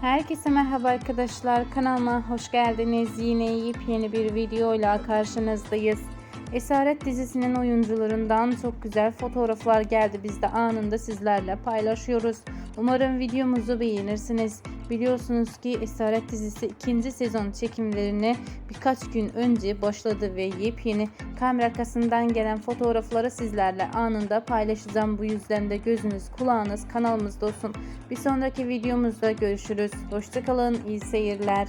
Herkese merhaba arkadaşlar. Kanalıma hoş geldiniz. Yine yepyeni bir videoyla karşınızdayız. Esaret dizisinin oyuncularından çok güzel fotoğraflar geldi. Biz de anında sizlerle paylaşıyoruz. Umarım videomuzu beğenirsiniz. Biliyorsunuz ki Esaret dizisi ikinci sezon çekimlerini birkaç gün önce başladı ve yepyeni kamera arkasından gelen fotoğrafları sizlerle anında paylaşacağım. Bu yüzden de gözünüz kulağınız kanalımızda olsun. Bir sonraki videomuzda görüşürüz. Hoşçakalın, iyi seyirler.